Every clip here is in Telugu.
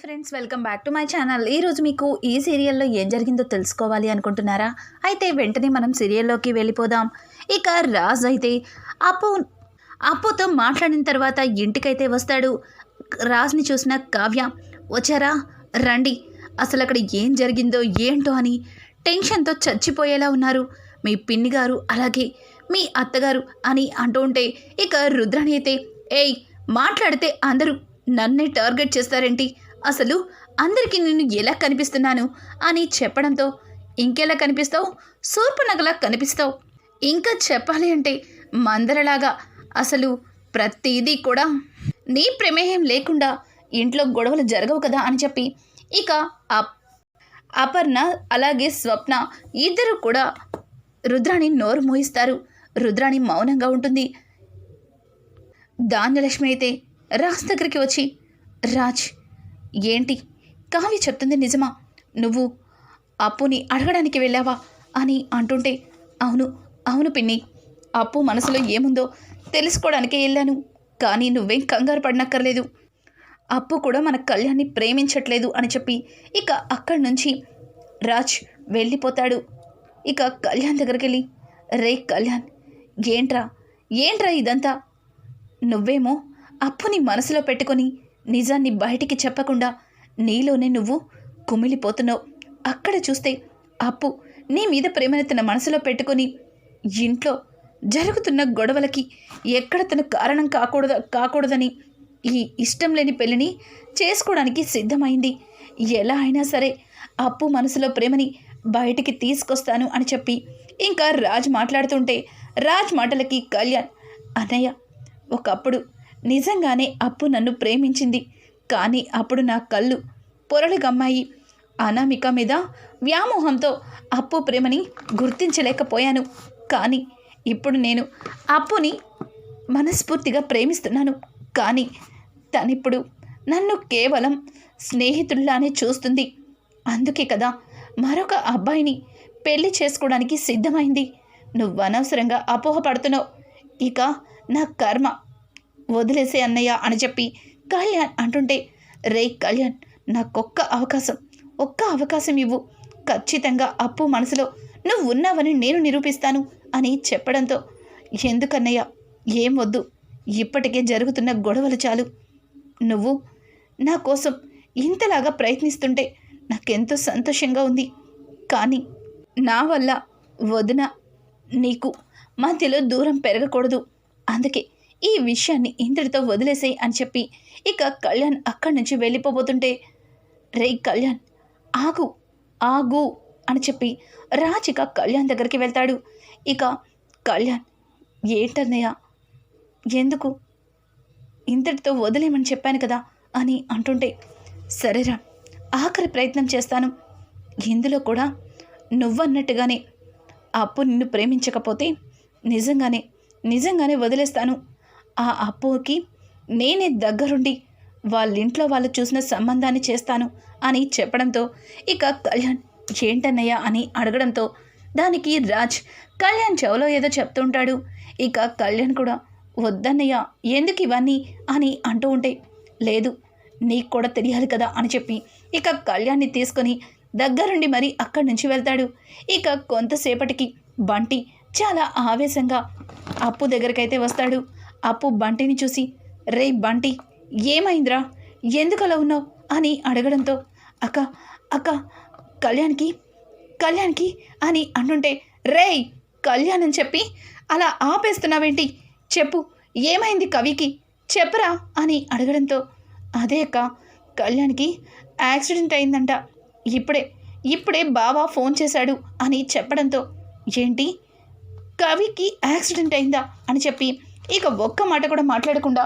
Friends welcome back to my channel. ఈరోజు మీకు ఈ సీరియల్లో ఏం జరిగిందో తెలుసుకోవాలి అనుకుంటున్నారా? అయితే వెంటనే మనం సీరియల్లోకి వెళ్ళిపోదాం. ఇక రాజ్ అయితే అప్పు అప్పుతో మాట్లాడిన తర్వాత ఇంటికైతే వస్తాడు. రాజ్ని చూసిన కావ్య వచ్చారా? రండి. అసలు అక్కడ ఏం జరిగిందో ఏంటో అని టెన్షన్తో చచ్చిపోయేలా ఉన్నారు. మీ పిన్ని గారు అలాగే మీ అత్తగారు అని అంటూ ఉంటే ఇక రుద్రాణి అయితే ఏయ్ మాట్లాడితే అందరూ నన్నే టార్గెట్ చేస్తారేంటి? అసలు అందరికీ నేను ఎలా కనిపిస్తున్నాను అని చెప్పడంతో ఇంకెలా కనిపిస్తావు? సూర్పనగలా కనిపిస్తావు. ఇంకా చెప్పాలి అంటే మందరలాగా అసలు ప్రతిదీ కూడా నీ ప్రమేయం లేకుండా ఇంట్లో గొడవలు జరగవు కదా అని చెప్పి ఇక అప్ అపర్ణ అలాగే స్వప్న ఇద్దరు కూడా రుద్రాణి నోరు మోయిస్తారు. రుద్రాణి మౌనంగా ఉంటుంది. ధాన్యలక్ష్మి అయితే రాజ్ దగ్గరికి వచ్చి రాజ్ ఏంటి? కావ్య చెప్తుంది నిజమా? నువ్వు అప్పుని అడగడానికి వెళ్ళావా? అని అంటుంటే అవును అవును పిన్ని. అప్పు మనసులో ఏముందో తెలుసుకోవడానికే వెళ్ళాను. కానీ నువ్వేం కంగారు పడనక్కర్లేదు. అప్పు కూడా మన కళ్యాణ్ని ప్రేమించట్లేదు అని చెప్పి ఇక అక్కడి నుంచి రాజ్ వెళ్ళిపోతాడు. ఇక కళ్యాణ్ దగ్గరికి వెళ్ళి రే కళ్యాణ్ ఏంట్రా? ఏంట్రా ఇదంతా? నువ్వేమో అప్పుని మనసులో పెట్టుకొని నిజాన్ని బయటికి చెప్పకుండా నీలోనే నువ్వు కుమిలిపోతున్నావు. అక్కడ చూస్తే అప్పు నీ మీద ప్రేమను తన మనసులో పెట్టుకొని ఇంట్లో జరుగుతున్న గొడవలకి ఎక్కడ తన కారణం కాకూడదు కాకూడదని ఈ ఇష్టం లేని పెళ్ళిని చేసుకోవడానికి సిద్ధమైంది. ఎలా అయినా సరే అప్పు మనసులో ప్రేమని బయటికి తీసుకొస్తాను అని చెప్పి ఇంకా రాజ్ మాట్లాడుతుంటే రాజ్ మాటలకి కళ్యాణ్ అన్నయ్య ఒకప్పుడు నిజంగానే అప్పు నన్ను ప్రేమించింది. కానీ అప్పుడు నా కళ్ళు పొరలు గమ్మాయి. అనామిక మీద వ్యామోహంతో అప్పు ప్రేమని గుర్తించలేకపోయాను. కానీ ఇప్పుడు నేను అప్పుని మనస్ఫూర్తిగా ప్రేమిస్తున్నాను. కానీ తనిప్పుడు నన్ను కేవలం స్నేహితుల్లానే చూస్తుంది. అందుకే కదా మరొక అబ్బాయిని పెళ్ళి చేసుకోవడానికి సిద్ధమైంది. నువ్వు అనవసరంగా అపోహపడుతున్నావు. ఇక నా కర్మ వదిలేసే అన్నయ్య అని చెప్పి కళ్యాణ్ అంటుంటే రే కళ్యాణ్ నాకొక్క అవకాశం ఒక్క అవకాశం ఇవ్వు. ఖచ్చితంగా అప్పు మనసులో నువ్వు ఉన్నావని నేను నిరూపిస్తాను అని చెప్పడంతో ఎందుకన్నయ్య ఏం వద్దు. ఇప్పటికే జరుగుతున్న గొడవలు చాలు. నువ్వు నా కోసం ఇంతలాగా ప్రయత్నిస్తుంటే నాకెంతో సంతోషంగా ఉంది. కానీ నా వల్ల వదిన నీకు మధ్యలో దూరం పెరగకూడదు. అందుకే ఈ విషయాన్ని ఇంతటితో వదిలేసేయి అని చెప్పి ఇక కళ్యాణ్ అక్కడి నుంచి వెళ్ళిపోబోతుంటే రే కళ్యాణ్ ఆగు ఆగు అని చెప్పి రాజిక కళ్యాణ్ దగ్గరికి వెళ్తాడు. ఇక కళ్యాణ్ ఏంటన్నయ్య ఎందుకు? ఇంతటితో వదిలేమని చెప్పాను కదా అని అంటుంటే సరేరా ఆఖరి ప్రయత్నం చేస్తాను. ఇందులో కూడా నువ్వన్నట్టుగానే అప్పు నిన్ను ప్రేమించకపోతే నిజంగానే నిజంగానే వదిలేస్తాను. ఆ అప్పుకి నేనే దగ్గరుండి వాళ్ళ ఇంట్లో వాళ్ళు చూసిన సంబంధాన్ని చేస్తాను అని చెప్పడంతో ఇక కళ్యాణ్ ఏంటన్నయ్య? అని అడగడంతో దానికి రాజ్ కళ్యాణ్ చెవులో ఏదో చెప్తుంటాడు. ఇక కళ్యాణ్ కూడా వద్దన్నయ్య ఎందుకు ఇవన్నీ? అని అంటూ ఉంటే లేదు నీకు కూడా తెలియాలి కదా? అని చెప్పి ఇక కళ్యాణ్ని తీసుకొని దగ్గరుండి మరి అక్కడి నుంచి వెళ్తాడు. ఇక కొంతసేపటికి బంటి చాలా ఆవేశంగా అప్పు దగ్గరికైతే వస్తాడు. అప్పు బంటిని చూసి రే బంటి ఏమైందిరా? ఎందుకు అలా ఉన్నావు? అని అడగడంతో అక్క అక్క కళ్యాణ్కి కళ్యాణ్కి అని అంటుంటే రేయ్ కళ్యాణ్ అని చెప్పి అలా ఆపేస్తున్నావేంటి? చెప్పు ఏమైంది కవికి? చెప్పరా? అని అడగడంతో అదే అక్క కళ్యాణ్కి యాక్సిడెంట్ అయిందంట. ఇప్పుడే ఇప్పుడే బావా ఫోన్ చేశాడు అని చెప్పడంతో ఏంటి? కవికి యాక్సిడెంట్ అయిందా? అని చెప్పి ఇక ఒక్క మాట కూడా మాట్లాడకుండా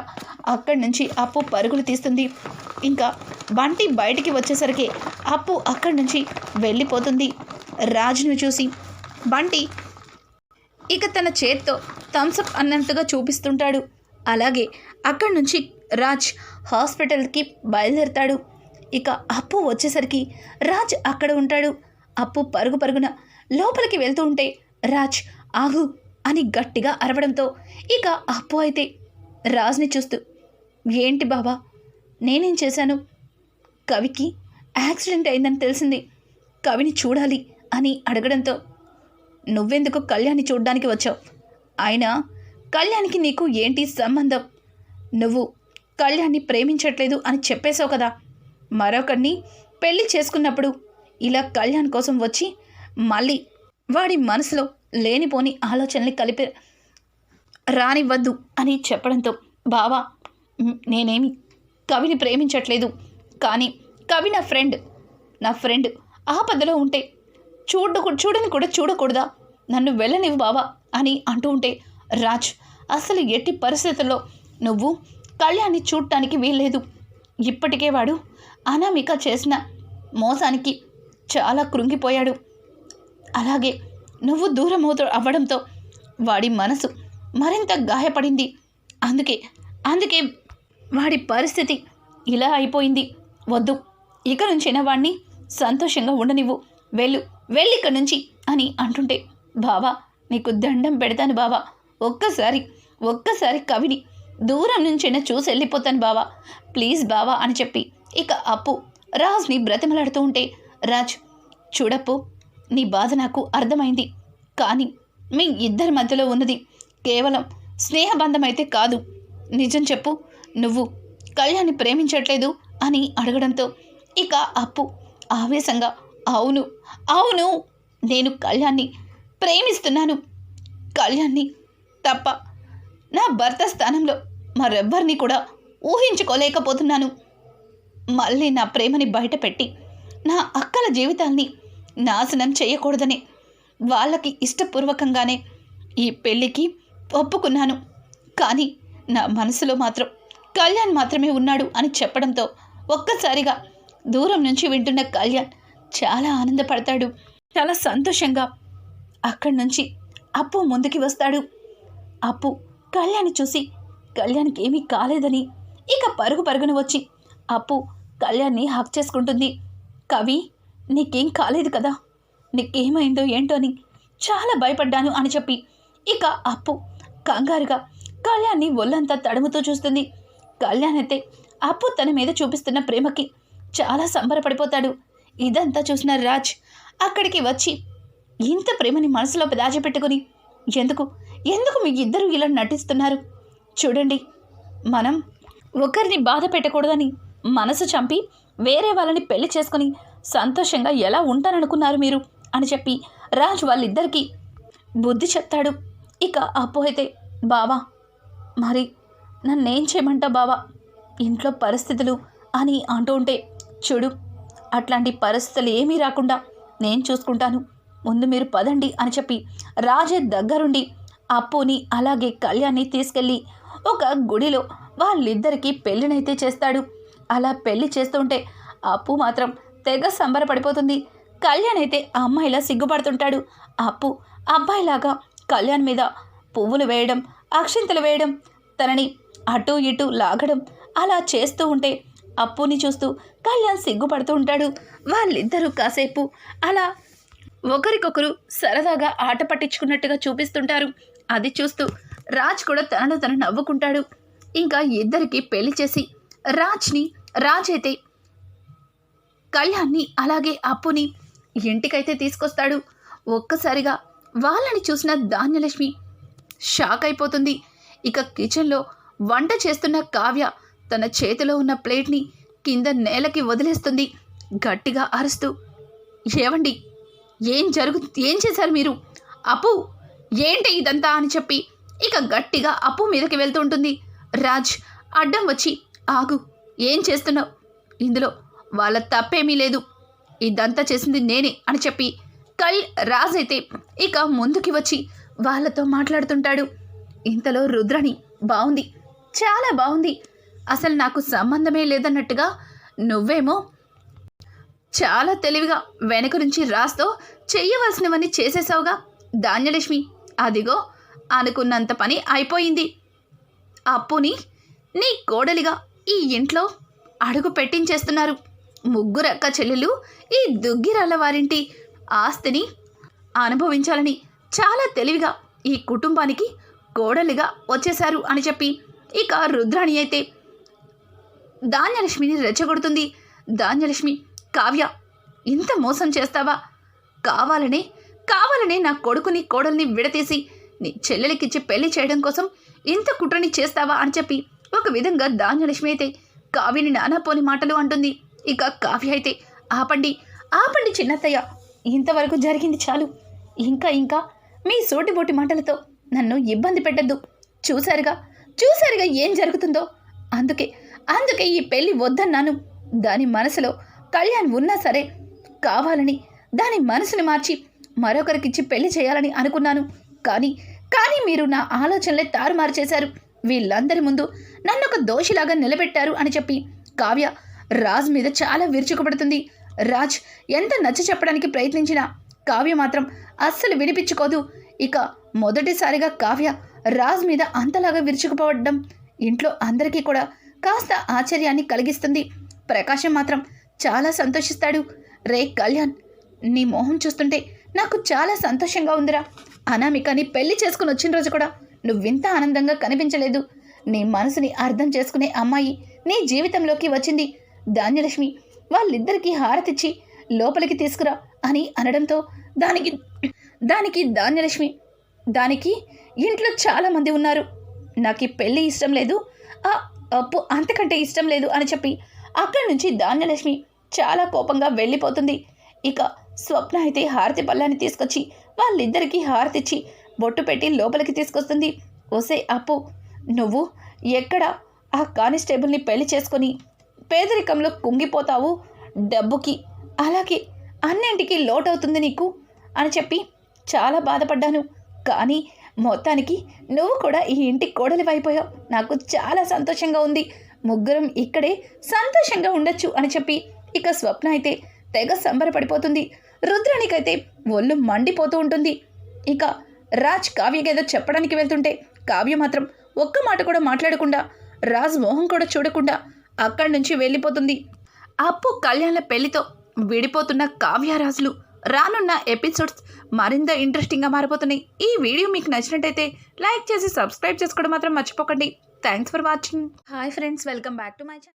అక్కడి నుంచి అప్పు పరుగులు తీస్తుంది. ఇంకా బంటి బయటికి వచ్చేసరికి అప్పు అక్కడి నుంచి వెళ్ళిపోతుంది. రాజును చూసి బంటి ఇక తన చేత్తో థమ్సప్ అన్నట్టుగా చూపిస్తుంటాడు. అలాగే అక్కడి నుంచి రాజ్ హాస్పిటల్కి బయలుదేరుతాడు. ఇక అప్పు వచ్చేసరికి రాజ్ అక్కడ ఉంటాడు. అప్పు పరుగు పరుగున లోపలికి వెళ్తూ ఉంటే రాజ్ ఆగు అని గట్టిగా అరవడంతో ఇక అప్పు అయితే రాజ్ని చూస్తూ ఏంటి బాబా నేనేం చేశాను? కవికి యాక్సిడెంట్ అయిందని తెలిసింది. కవిని చూడాలి అని అడగడంతో నువ్వెందుకు కళ్యాణ్ని చూడ్డానికి వచ్చావు? ఆయన కళ్యాణ్కి నీకు ఏంటి సంబంధం? నువ్వు కళ్యాణ్ని ప్రేమించట్లేదు అని చెప్పేశావు కదా. మరొకరిని పెళ్ళి చేసుకున్నప్పుడు ఇలా కళ్యాణ్ కోసం వచ్చి మళ్ళీ వాడి మనసులో లేనిపోని ఆలోచనల్ని కలిపి రానివ్వద్దు అని చెప్పడంతో బావా నేనేమి కవిని ప్రేమించట్లేదు. కానీ కవి నా ఫ్రెండ్ నా ఫ్రెండ్. ఆపదలో ఉంటే చూడ చూడని కూడా చూడకూడదా? నన్ను వెళ్ళనివ్వు బావా అని అంటూ ఉంటే రాజ్ అసలు ఎట్టి పరిస్థితుల్లో నువ్వు కళ్యాణ్ని చూడటానికి వీల్లేదు. ఇప్పటికే వాడు అనామిక చేసిన మోసానికి చాలా కృంగిపోయాడు. అలాగే నువ్వు దూరం అవుతూ అవ్వడంతో వాడి మనసు మరింత గాయపడింది. అందుకే అందుకే వాడి పరిస్థితి ఇలా అయిపోయింది. వద్దు ఇక నుంచైనా వాడిని సంతోషంగా ఉండనివ్వు. వెళ్ళు వెళ్ళి ఇక్కడి నుంచి అని అంటుంటే బావా నీకు దండం పెడతాను బావా. ఒక్కసారి ఒక్కసారి కవిని దూరం నుంచైనా చూసి వెళ్ళిపోతాను బావా. ప్లీజ్ బావా అని చెప్పి ఇక అప్పు రాజ్ని బ్రతిమలాడుతూ ఉంటే రాజ్ చూడప్పు నీ బాధ నాకు అర్థమైంది. కానీ మీ ఇద్దరి మధ్యలో ఉన్నది కేవలం స్నేహబంధం అయితే కాదు. నిజం చెప్పు నువ్వు కళ్యాణ్ని ప్రేమించట్లేదు అని అడగడంతో ఇక అప్పు ఆవేశంగా అవును అవును నేను కళ్యాణ్ని ప్రేమిస్తున్నాను. కళ్యాణ్ని తప్ప నా భర్త స్థానంలో మరెవ్వరిని కూడా ఊహించుకోలేకపోతున్నాను. మళ్ళీ నా ప్రేమని బయటపెట్టి నా అక్కల జీవితాల్ని నాశనం చేయకూడదని వాళ్ళకి ఇష్టపూర్వకంగానే ఈ పెళ్ళికి ఒప్పుకున్నాను. కానీ నా మనసులో మాత్రం కళ్యాణ్ మాత్రమే ఉన్నాడు అని చెప్పడంతో ఒక్కసారిగా దూరం నుంచి వింటున్న కళ్యాణ్ చాలా ఆనందపడతాడు. చాలా సంతోషంగా అక్కడి నుంచి అప్పు ముందుకి వస్తాడు. అప్పు కళ్యాణ్ చూసి కళ్యాణ్కి ఏమీ కాలేదని ఇక పరుగు పరుగున వచ్చి అప్పు కళ్యాణ్ని హక్ చేసుకుంటుంది. కవి నీకేం కాలేదు కదా? నీకేమైందో ఏంటో అని చాలా భయపడ్డాను అని చెప్పి ఇక అప్పు కంగారుగా కళ్యాణ్ని ఒళ్ళంతా తడుముతూ చూస్తుంది. కళ్యాణ్ అయితే అప్పు తన మీద చూపిస్తున్న ప్రేమకి చాలా సంబరపడిపోతాడు. ఇదంతా చూసిన రాజ్ అక్కడికి వచ్చి ఇంత ప్రేమని మనసులో దాచిపెట్టుకుని ఎందుకు ఎందుకు మీ ఇద్దరు ఇలా నటిస్తున్నారు? చూడండి మనం ఒకరిని బాధ పెట్టకూడదని మనసు చంపి వేరే వాళ్ళని పెళ్ళి చేసుకుని సంతోషంగా ఎలా ఉంటారనుకున్నారు మీరు? అని చెప్పి రాజ్ వాళ్ళిద్దరికీ బుద్ధి చెప్తాడు. ఇక అప్పు అయితే బావా మరి నన్నేం చేయమంటా బావా? ఇంట్లో పరిస్థితులు అని అంటూ ఉంటే చూడు అట్లాంటి పరిస్థితులు ఏమీ రాకుండా నేను చూసుకుంటాను. ముందు మీరు పదండి అని చెప్పి రాజే దగ్గరుండి అప్పుని అలాగే కళ్యాణ్ని తీసుకెళ్ళి ఒక గుడిలో వాళ్ళిద్దరికీ పెళ్ళినైతే చేస్తాడు. అలా పెళ్ళి చేస్తుంటే అప్పు మాత్రం తెగ సంబరపడిపోతుంది. కళ్యాణ్ అయితే ఆ అమ్మాయిలా సిగ్గుపడుతుంటాడు. అప్పు అబ్బాయిలాగా కళ్యాణ్ మీద పువ్వులు వేయడం అక్షింతలు వేయడం తనని అటు ఇటు లాగడం అలా చేస్తూ ఉంటే అప్పుని చూస్తూ కళ్యాణ్ సిగ్గుపడుతూ ఉంటాడు. వాళ్ళిద్దరూ కాసేపు అలా ఒకరికొకరు సరదాగా ఆట పట్టించుకున్నట్టుగా చూపిస్తుంటారు. అది చూస్తూ రాజ్ కూడా తనను తను నవ్వుకుంటాడు. ఇంకా ఇద్దరికి పెళ్ళి చేసి రాజ్ని రాజ్ అయితే కళ్యాణ్ని అలాగే అప్పుని ఇంటికైతే తీసుకొస్తాడు. ఒక్కసారిగా వాళ్ళని చూసిన ధాన్యలక్ష్మి షాక్ అయిపోతుంది. ఇక కిచెన్లో వంట చేస్తున్న కావ్య తన చేతిలో ఉన్న ప్లేట్ని కింద నేలకి వదిలేస్తుంది. గట్టిగా అరుస్తూ ఏవండి? ఏం జరుగు ఏం చేశారు మీరు? అప్పు? ఏంటి ఇదంతా? అని చెప్పి ఇక గట్టిగా అప్పు మీదకి వెళ్తూ ఉంటుంది. రాజ్ అడ్డం వచ్చి ఆగు. ఏం చేస్తున్నావు? ఇందులో వాళ్ళ తప్పేమీ లేదు. ఇదంతా చేసింది నేనే అని చెప్పి కల్ రాజ్ అయితే ఇక ముందుకి వచ్చి వాళ్ళతో మాట్లాడుతుంటాడు. ఇంతలో రుద్రని బాగుంది చాలా బాగుంది అసలు నాకు సంబంధమే లేదన్నట్టుగా నువ్వేమో చాలా తెలివిగా వెనక నుంచి రాస్తో చెయ్యవలసినవన్నీ చేసేసావుగా ధాన్యలక్ష్మి. అదిగో అనుకున్నంత పని అయిపోయింది. అప్పుని నీ కోడలిగా ఈ ఇంట్లో అడుగు పెట్టించేస్తున్నారు. ముగ్గురు అక్క చెల్లెలు ఈ దుగ్గిరాల వారింటి ఆస్తిని అనుభవించాలని చాలా తెలివిగా ఈ కుటుంబానికి కోడలిగా వచ్చేశారు అని చెప్పి ఇక రుద్రాణి అయితే ధాన్యలక్ష్మిని రెచ్చగొడుతుంది. ధాన్యలక్ష్మి కావ్య ఇంత మోసం చేస్తావా? కావాలనే కావాలనే నా కొడుకుని కోడల్ని విడతీసి నీ చెల్లెలకిచ్చి పెళ్ళి చేయడం కోసం ఇంత కుట్రని చేస్తావా అని చెప్పి ఒక విధంగా ధాన్యలక్ష్మి అయితే కావ్యని నానాపోని మాటలు అంటుంది. ఇక కావ్య అయితే ఆపండి ఆపండి చిన్నత్తయ్య. ఇంతవరకు జరిగింది చాలు. ఇంకా ఇంకా మీ సోటిబోటి మాటలతో నన్ను ఇబ్బంది పెట్టద్దు. చూశారుగా చూశారుగా ఏం జరుగుతుందో. అందుకే అందుకే ఈ పెళ్ళి వద్దన్నాను. దాని మనసులో కళ్యాణ్ ఉన్నా సరే కావాలని దాని మనసుని మార్చి మరొకరికిచ్చి పెళ్ళి చేయాలని అనుకున్నాను. కానీ కానీ మీరు నా ఆలోచనలే తారుమారు చేశారు. వీళ్ళందరి ముందు నన్ను ఒక దోషిలాగా నిలబెట్టారు అని చెప్పి కావ్య రాజ్ మీద చాలా విరుచుకుపడుతుంది. రాజ్ ఎంత నచ్చ చెప్పడానికి ప్రయత్నించినా కావ్య మాత్రం అస్సలు వినిపించుకోదు. ఇక మొదటిసారిగా కావ్య రాజ్ మీద అంతలాగా విరుచుకుపోవడం ఇంట్లో అందరికీ కూడా కాస్త ఆశ్చర్యాన్ని కలిగిస్తుంది. ప్రకాశం మాత్రం చాలా సంతోషిస్తాడు. రే కళ్యాణ్ నీ మోహం చూస్తుంటే నాకు చాలా సంతోషంగా ఉందిరా. అనామికని పెళ్ళి చేసుకుని వచ్చిన రోజు కూడా నువ్వింత ఆనందంగా కనిపించలేదు. నీ మనసుని అర్థం చేసుకునే అమ్మాయి నీ జీవితంలోకి వచ్చింది. ధాన్యలక్ష్మి వాళ్ళిద్దరికీ హారతిచ్చి లోపలికి తీసుకురా అని అనడంతో దానికి దానికి ధాన్యలక్ష్మి దానికి ఇంట్లో చాలామంది ఉన్నారు. నాకు ఈ పెళ్ళి ఇష్టం లేదు. ఆ అప్పు అంతకంటే ఇష్టం లేదు అని చెప్పి అక్కడి నుంచి ధాన్యలక్ష్మి చాలా కోపంగా వెళ్ళిపోతుంది. ఇక స్వప్న అయితే హారతి పళ్ళాన్ని తీసుకొచ్చి వాళ్ళిద్దరికీ హారతిచ్చి బొట్టు పెట్టి లోపలికి తీసుకొస్తుంది. ఒసే అప్పు నువ్వు ఎక్కడ ఆ కానిస్టేబుల్ని పెళ్ళి చేసుకొని పేదరికంలో కుంగిపోతావు డబ్బుకి. అలాగే అన్నింటికి లోటవుతుంది నీకు అని చెప్పి చాలా బాధపడ్డాను. కానీ మొత్తానికి నువ్వు కూడా ఈ ఇంటి కోడలి అయిపోయావు. నాకు చాలా సంతోషంగా ఉంది. ముగ్గురం ఇక్కడే సంతోషంగా ఉండొచ్చు అని చెప్పి ఇక స్వప్న అయితే తెగ సంబరపడిపోతుంది. రుద్రానికైతే ఒళ్ళు మండిపోతూ ఉంటుంది. ఇక రాజ్ కావ్యకేదో చెప్పడానికి వెళ్తుంటే కావ్య మాత్రం ఒక్క మాట కూడా మాట్లాడకుండా రాజ్ మోహం కూడా చూడకుండా అక్కడి నుంచి వెళ్ళిపోతుంది. అప్పు కళ్యాణ్ల పెళ్ళితో విడిపోతున్న కావ్యరాజులు రానున్న ఎపిసోడ్స్ మరింత ఇంట్రెస్టింగ్గా మారిపోతున్నాయి. ఈ వీడియో మీకు నచ్చినట్టయితే లైక్ చేసి సబ్స్క్రైబ్ చేసుకోవడం మాత్రం మర్చిపోకండి. Thanks for watching. Hi friends welcome back to my channel